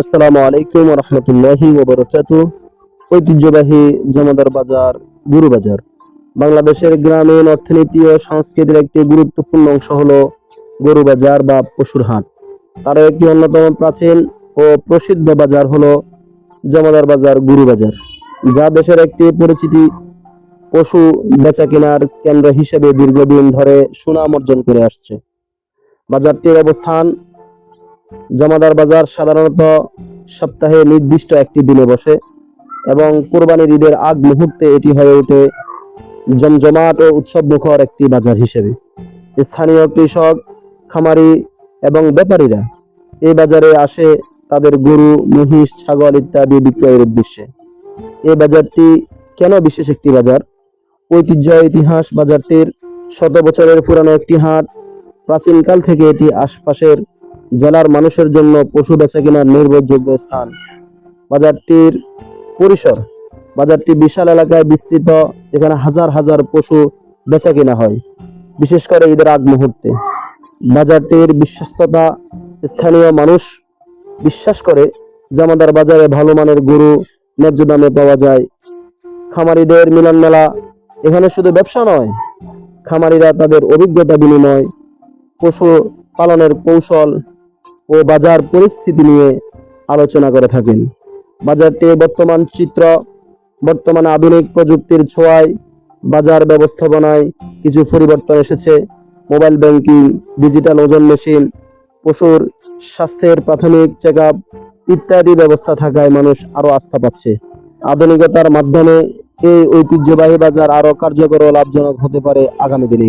আসসালামু আলাইকুম রহমতুল্লাহি ওবরকাত ঐতিহ্যবাহী জমাদার বাজার, গুরু বাজার। বাংলাদেশের গ্রামীণ অর্থনীতি ও সংস্কৃতির একটি গুরুত্বপূর্ণ অংশ হলো গরু বাজার বা পশুর হাট। তার একটি অন্যতম প্রাচীন ও প্রসিদ্ধ বাজার হলো জমাদার বাজার, গুরু বাজার, যা দেশের একটি পরিচিতি পশু বেচা কেনার কেন্দ্র হিসেবে দীর্ঘদিন ধরে সুনাম অর্জন করে আসছে। বাজারটির অবস্থান জমাদার বাজার সাধারণত সপ্তাহে নির্দিষ্ট একটি দিনে বসে এবং কোরবানির ঈদের আগ মুহূর্তে এটি হয়ে ওঠে জমজমাট ও উৎসব মুখর একটি বাজার হিসেবে। স্থানীয় কৃষক, খামারি এবং ব্যাপারীরা এই বাজারে আসে তাদের গরু, মহিষ, ছাগল ইত্যাদি বিক্রয়ের উদ্দেশ্যে। এই বাজারটি কেন বিশেষ একটি বাজার? ঐতিহ্য, ইতিহাস বাজারটির শত বছরের পুরানো একটি হাট, প্রাচীনকাল থেকে এটি আশপাশের জেলার মানুষের জন্য পশু বেচা কেনার নির্ভরযোগ্য স্থান। বাজারটির পরিসর, বাজারটি বিশাল এলাকায় বিস্তৃত এখানে হাজার হাজার পশু বেচা কেনা হয়, বিশেষ করে ঈদের আগ মুহূর্তে। বাজারটির বিশ্বস্ততা, স্থানীয় মানুষ বিশ্বাস করে জামাদার বাজারে ভালো মানের গরু ন্যায্য দামে পাওয়া যায়। খামারিদের মিলন মেলা এখানে শুধু ব্যবসা নয়, খামারিরা তাদের অভিজ্ঞতা বিনিময়, পশু পালনের কৌশল ও বাজার পরিস্থিতি নিয়ে আলোচনা করে থাকেন। বাজারটির বর্তমান চিত্র, বর্তমানে আধুনিক প্রযুক্তির ছোঁয়ায় বাজার ব্যবস্থাপনায় কিছু পরিবর্তন এসেছে। মোবাইল ব্যাংকিং, ডিজিটাল ওজন মেশিন, পশুর স্বাস্থ্যের প্রাথমিক চেক আপ ইত্যাদি ব্যবস্থা থাকায় মানুষ আরও আস্থা পাচ্ছে। আধুনিকতার মাধ্যমে এই ঐতিহ্যবাহী বাজার আরও কার্যকর ও লাভজনক হতে পারে আগামী দিনে